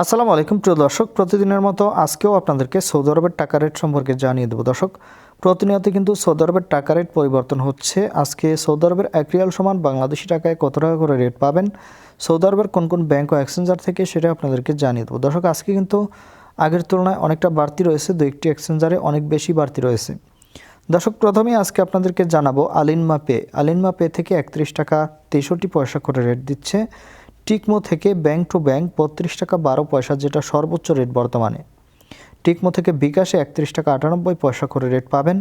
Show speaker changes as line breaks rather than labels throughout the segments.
আসসালামু আলাইকুম, প্রিয় দর্শক। প্রতিদিনের মতো আজকেও আপনাদেরকে সৌদি আরবের টাকা রেট সম্পর্কে জানিয়ে দেবো। দর্শক, প্রতিনিয়ত কিন্তু সৌদি আরবের টাকা রেট পরিবর্তন হচ্ছে। আজকে সৌদি আরবের এক রিয়াল সমান বাংলাদেশি টাকায় কত টাকা করে রেট পাবেন? সৌদি আরবের কোন কোন ব্যাংক ও এক্সচেঞ্জার থেকে সেটা আপনাদেরকে জানিয়ে দেবো। দর্শক, আজকে কিন্তু আগের তুলনায় অনেকটা বাড়তি রয়েছে, দু একটি এক্সচেঞ্জারে অনেক বেশি বাড়তি রয়েছে। দর্শক, প্রথমেই আজকে আপনাদেরকে জানাব আলিনমা পে। আলিনমা পে থেকে একত্রিশ টাকা তেষট্টি পয়সা করে রেট দিচ্ছে। টিকমো থেকে ব্যাংক টু ব্যাংক বত্রিশ টাকা বারো পয়সা, যেটা সর্বোচ্চ রেট বর্তমানে। টিকমো থেকে বিকাশে একত্রিশ টাকা আটানব্বই পয়সা করে রেট পাবেন।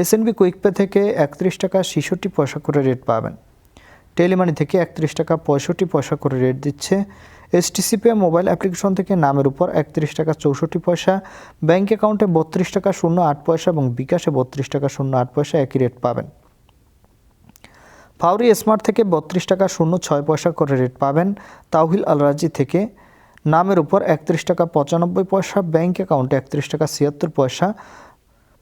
এসএনবি কুইকপে থেকে একত্রিশ টাকা ছেষট্টি পয়সা করে রেট পাবেন। টেলিমানি থেকে একত্রিশ টাকা পঁয়ষট্টি পয়সা করে রেট দিচ্ছে। এসটিসিপে মোবাইল অ্যাপ্লিকেশন থেকে নামের উপর একত্রিশ টাকা চৌষট্টি পয়সা। ব্যাঙ্ক অ্যাকাউন্টে বত্রিশ টাকা শূন্য আট পয়সা এবং বিকাশে বত্রিশ টাকা শূন্য আট পয়সা একই রেট পাবেন। ফাউরি স্মার্ট থেকে বত্রিশ টাকা শূন্য ছয় পয়সা করে রেট পাবেন তাওহিল আলরাজি থেকে। নামের উপর একত্রিশ টাকা পঁচানব্বই পয়সা ব্যাঙ্ক অ্যাকাউন্টে একত্রিশ টাকা ছিয়াত্তর পয়সা।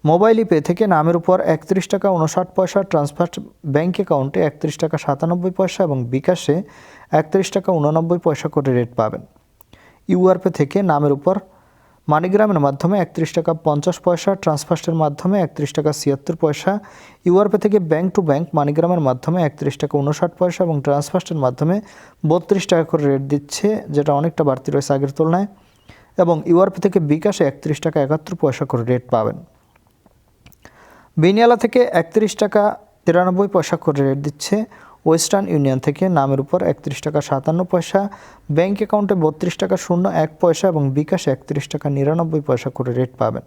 মোবাইল পে থেকে নামের উপর একত্রিশ টাকা উনষাট পয়সা, ট্রান্সফার ব্যাঙ্ক অ্যাকাউন্টে একত্রিশ টাকা সাতানব্বই পয়সা এবং বিকাশে একত্রিশ টাকা উননব্বই পয়সা করে রেট পাবেন। ইউআরপে থেকে নামের উপর মানিগ্রামের মাধ্যমে একত্রিশ টাকা পঞ্চাশ পয়সা, ট্রান্সফার্স্টের মাধ্যমে একত্রিশ টাকা ছিয়াত্তর পয়সা, ইউআরপে থেকে ব্যাংক টু ব্যাংক মানিগ্রামের মাধ্যমে একত্রিশ টাকা উনষাট পয়সা এবং ট্রান্সফার্স্টের মাধ্যমে বত্রিশ টাকা করে রেট দিচ্ছে, যেটা অনেকটা বাড়তি রয়েছে আগের তুলনায়, এবং ইউআরপি থেকে বিকাশে একত্রিশ টাকা একাত্তর পয়সা করে রেট পাবেন। বিনিয়ালা থেকে একত্রিশ টাকা তিরানব্বই পয়সা করে রেট দিচ্ছে ওয়েস্টার্ন ইউনিয়ন থেকে নামের উপর একত্রিশ টাকা সাতান্ন পয়সা, ব্যাংক অ্যাকাউন্টে বত্রিশ টাকা শূন্য এক পয়সা এবং বিকাশে একত্রিশ টাকা নিরানব্বই পয়সা করে রেট পাবেন।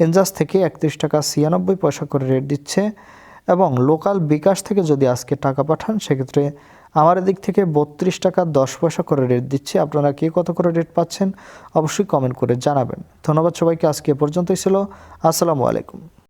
এনজাস থেকে একত্রিশ টাকা ছিয়ানব্বই পয়সা করে রেট দিচ্ছে এবং লোকাল বিকাশ থেকে যদি আজকে টাকা পাঠান, সেক্ষেত্রে আমার দিক থেকে বত্রিশ টাকা দশ পয়সা করে রেট দিচ্ছে। আপনারা কে কত করে রেট পাচ্ছেন অবশ্যই কমেন্ট করে জানাবেন। ধন্যবাদ সবাইকে। আজকে এ পর্যন্তই ছিল। আসসালামু আলাইকুম।